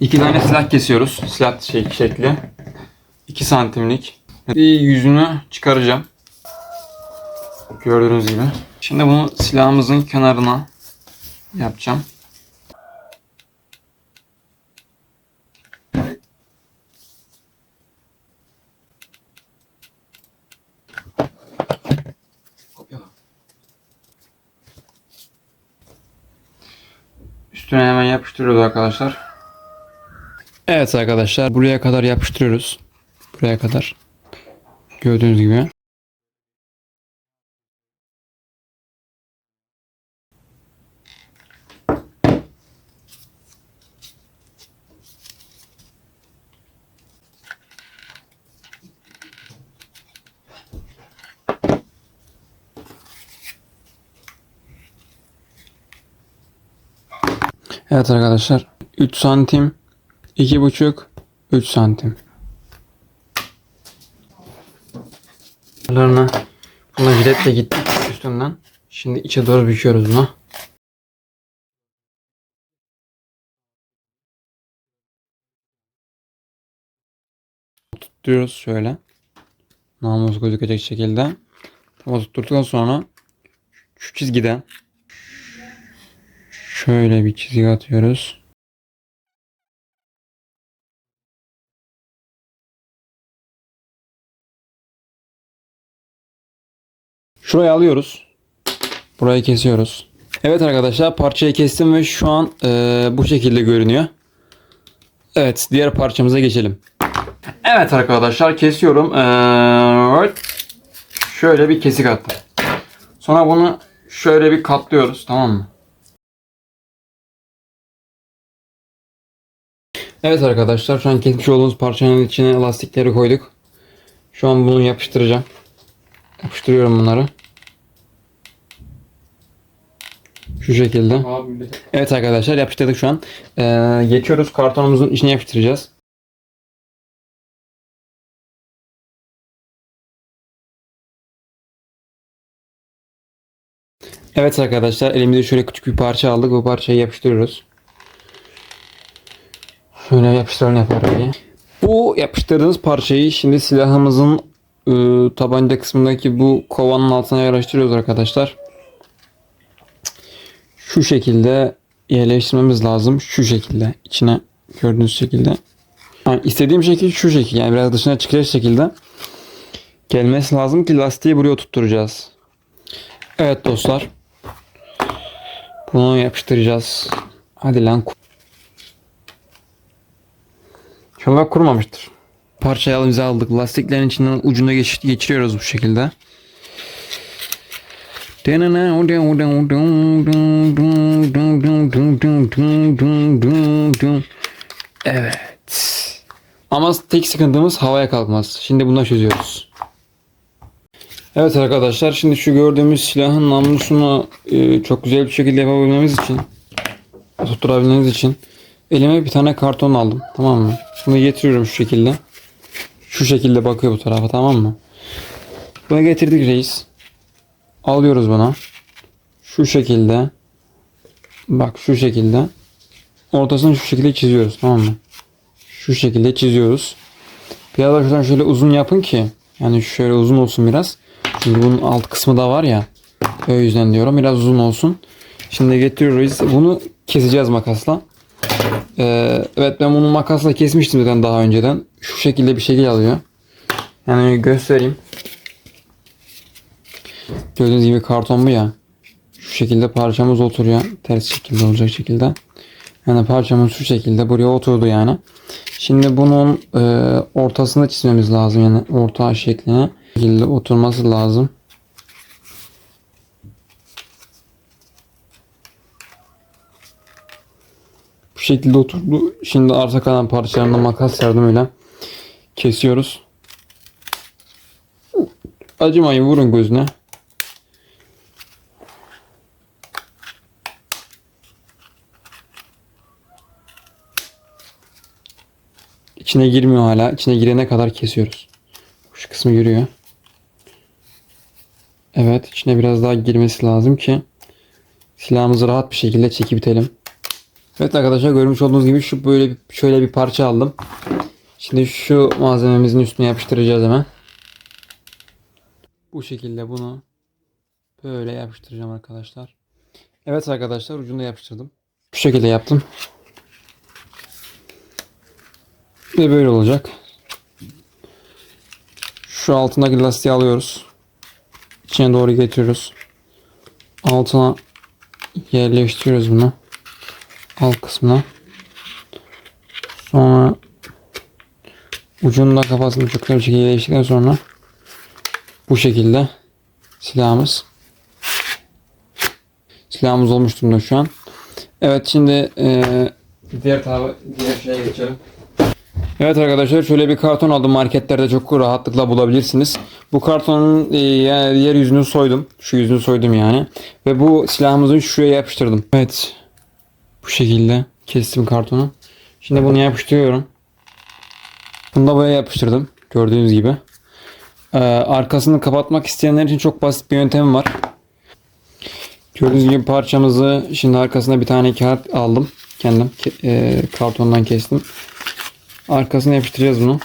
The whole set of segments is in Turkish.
İki tane silah kesiyoruz. Silah şey, şekli. 2 santimlik. Bir yüzünü çıkaracağım. Gördüğünüz gibi. Şimdi bunu silahımızın kenarına yapacağım. Üstüne hemen yapıştırıyoruz arkadaşlar. Evet arkadaşlar buraya kadar yapıştırıyoruz. Buraya kadar. Gördüğünüz gibi. Evet arkadaşlar 3 santim 2,5 3 santim. Bunlarına buna jiletle gittik üstünden. Şimdi içe doğru büküyoruz bunu. Tutuyoruz şöyle. Namus gözükecek şekilde. Tam tutturduktan sonra şu çizgiden şöyle bir çizgi atıyoruz. Şurayı alıyoruz. Burayı kesiyoruz. Evet arkadaşlar parçayı kestim ve şu an eee, bu şekilde görünüyor. Evet diğer parçamıza geçelim. Evet arkadaşlar kesiyorum. Eee, şöyle bir kesik attım. Sonra bunu şöyle bir katlıyoruz tamam mı? Evet arkadaşlar şu an kesmiş olduğumuz parçanın içine lastikleri koyduk. Şu an bunu yapıştıracağım. Yapıştırıyorum bunları. Şu şekilde. Evet arkadaşlar yapıştırdık şu an. Ee, geçiyoruz kartonumuzun içine yapıştıracağız. Evet arkadaşlar elimizde şöyle küçük bir parça aldık. Bu parçayı yapıştırıyoruz. Şöyle yapıştıralım yaparım. Bu yapıştırdığımız parçayı şimdi silahımızın e, tabanca kısmındaki bu kovanın altına yerleştiriyoruz arkadaşlar. Şu şekilde yerleştirmemiz lazım. Şu şekilde içine gördüğünüz şekilde. Yani istediğim şekil şu şekil. Yani biraz dışına çıkacak şekilde gelmesi lazım ki lastiği buraya tutturacağız. Evet dostlar. Bunu yapıştıracağız. Hadi lan. İnşallah kurumamıştır. Parçayı elimize aldık. Lastiklerin içinden ucuna geç- geçiriyoruz bu şekilde. Evet. Ama tek sıkıntımız havaya kalkmaz. Şimdi bundan çözüyoruz. Evet arkadaşlar şimdi şu gördüğümüz silahın namlusunu e, çok güzel bir şekilde yapabilmemiz için tutturabilmemiz için elime bir tane karton aldım tamam mı? Bunu getiriyorum şu şekilde. Şu şekilde bakıyor bu tarafa tamam mı? Bunu getirdik reis. Alıyoruz bunu. Şu şekilde. Bak şu şekilde. Ortasını şu şekilde çiziyoruz tamam mı? Şu şekilde çiziyoruz. Biraz da şuradan şöyle uzun yapın ki. Yani şöyle uzun olsun biraz. Çünkü bunun alt kısmı da var ya. O yüzden diyorum biraz uzun olsun. Şimdi getiriyoruz. Bunu keseceğiz makasla. Ee, evet ben bunu makasla kesmiştim zaten daha önceden. Şu şekilde bir şekil alıyor. Yani göstereyim. Gördüğünüz gibi karton bu ya. Şu şekilde parçamız oturuyor. Ters şekilde olacak şekilde. Yani parçamız şu şekilde buraya oturdu yani. Şimdi bunun e, ortasını çizmemiz lazım. Yani orta şekline şekilde oturması lazım. Bu şekilde oturdu. Şimdi arta kalan parçalarını makas yardımıyla kesiyoruz. Acımayın vurun gözüne. İçine girmiyor hala. İçine girene kadar kesiyoruz. Şu kısmı görüyor. Evet içine biraz daha girmesi lazım ki silahımızı rahat bir şekilde çekip itelim. Evet arkadaşlar görmüş olduğunuz gibi şu böyle şöyle bir parça aldım. Şimdi şu malzememizin üstüne yapıştıracağız hemen. Bu şekilde bunu böyle yapıştıracağım arkadaşlar. Evet arkadaşlar ucunu yapıştırdım. Bu şekilde yaptım. Ve böyle olacak. Şu altındaki lastiği alıyoruz. İçine doğru getiriyoruz. Altına yerleştiriyoruz bunu. Alt kısmına. Sonra ucunda kafasını çok güzel bir şekilde yerleştirdikten sonra bu şekilde silahımız silahımız olmuş durumda şu an. Evet şimdi eee, diğer tarafa diğer şeye geçelim. Evet arkadaşlar şöyle bir karton aldım marketlerde çok rahatlıkla bulabilirsiniz. Bu kartonun e, diğer yüzünü soydum. Şu yüzünü soydum yani. Ve bu silahımızı şuraya yapıştırdım. Evet. Bu şekilde kestim kartonu. Şimdi bunu yapıştırıyorum. Bunu da buraya yapıştırdım. Gördüğünüz gibi. Ee, arkasını kapatmak isteyenler için çok basit bir yöntemim var. Gördüğünüz gibi parçamızı şimdi arkasına bir tane kağıt aldım. Kendim ke- e, kartondan kestim. Arkasına yapıştıracağız bunu.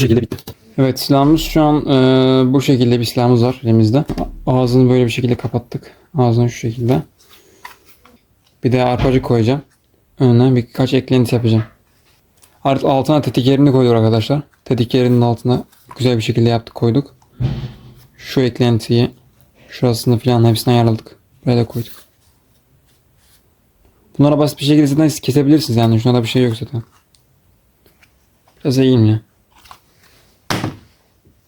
Şekilde bitti. Evet silahımız şu an e, bu şekilde bir silahımız var elimizde. Ağzını böyle bir şekilde kapattık. Ağzını şu şekilde. Bir de arpacık koyacağım. Önüne birkaç eklenti yapacağım. Artık altına tetik yerini koyduk arkadaşlar. Tetik yerinin altına güzel bir şekilde yaptık koyduk. Şu eklentiyi şurasını falan hepsini ayarladık. Buraya da koyduk. Bunlara basit bir şekilde zaten kesebilirsiniz yani. Şuna da bir şey yok zaten. Biraz eğeyim ya.